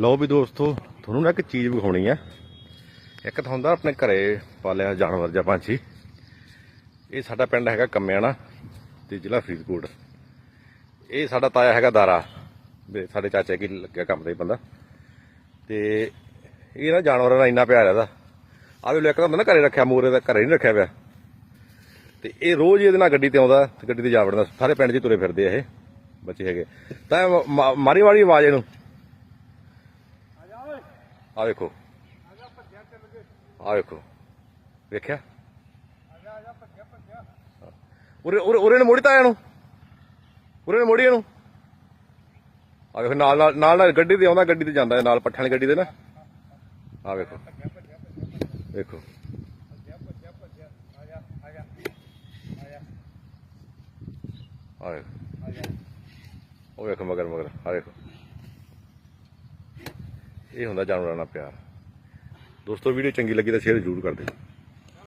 ਲਓ ਵੀ ਦੋਸਤੋ, ਤੁਹਾਨੂੰ ਨਾ ਇੱਕ ਚੀਜ਼ ਵਿਖਾਉਣੀ ਆ। ਇੱਕ ਤਾਂ ਹੁੰਦਾ ਆਪਣੇ ਘਰੇ ਪਾਲਿਆ ਜਾਨਵਰ ਜਾਂ ਪੰਛੀ। ਇਹ ਸਾਡਾ ਪਿੰਡ ਹੈਗਾ ਕੰਮਿਆਣਾ ਤੇ ਜ਼ਿਲ੍ਹਾ ਫਰੀਦਕੋਟ। ਇਹ ਸਾਡਾ ਤਾਇਆ ਹੈਗਾ ਦਾਰਾ ਸਾਡੇ ਚਾਚੇ ਕੀ ਲੱਗਿਆ ਕੰਮ ਦਾ ਹੀ ਬੰਦਾ। ਤੇ ਇਹ ਨਾ ਜਾਨਵਰਾਂ ਨਾਲ ਇੰਨਾ ਪਿਆਰ ਇਹਦਾ। ਆਹ ਵੀ ਇੱਕ ਤਾਂ ਹੁੰਦਾ ਨਾ ਘਰੇ ਰੱਖਿਆ, ਮੂਰੇ ਦਾ ਘਰੇ ਨਹੀਂ ਰੱਖਿਆ ਪਿਆ। ਤੇ ਇਹ ਰੋਜ਼ ਇਹਦੇ ਨਾਲ ਗੱਡੀ ਤੇ ਆਉਂਦਾ, ਤੇ ਗੱਡੀ ਤੇ ਜਾ ਵੜਦਾ। ਸਾਰੇ ਪਿੰਡ 'ਚ ਹੀ ਤੁਰੇ ਫਿਰਦੇ ਆ ਇਹ, ਬੱਚੇ ਹੈਗੇ। ਤਾਂ ਇਹ ਮਾ- ਮਾਰੀ ਵਾਲੀ ਆਵਾਜ਼ ਇਹਨੂੰ। ਆ ਵੇਖੋ। ਆ ਵੇਖੋ। ਵੇਖਿਆ? ਉਰੇ ਉਰੇ ਉਰੇ ਨੂੰ ਮੋੜੀ ਤਾਂ ਇਹਨੂੰ ਉਰੇ ਨੂੰ ਮੋੜੀ ਇਹਨੂੰ। ਆ ਵੇਖੋ, ਨਾਲ ਨਾਲ ਨਾਲ ਨਾਲ ਗੱਡੀ ਤੇ ਆਉਂਦਾ, ਗੱਡੀ ਤੇ ਜਾਂਦਾ ਨਾਲ ਪੱਠਿਆਂ ਵਾਲੀ ਗੱਡੀ ਤੇ ਨਾ। ਆ ਵੇਖੋ। ਵੇਖੋ। ਆ ਵੇਖੋ। ਉਹ ਵੇਖੋ ਮਗਰ ਮਗਰ। ਆ ਵੇਖੋ। ਇਹ ਹੁੰਦਾ ਜਾਨਵਰਾਂ ਨਾਲ ਪਿਆਰ। ਦੋਸਤੋ ਵੀਡੀਓ ਚੰਗੀ ਲੱਗੀ ਤਾਂ ਸ਼ੇਅਰ ਜ਼ਰੂਰ ਕਰ ਦਿਓ।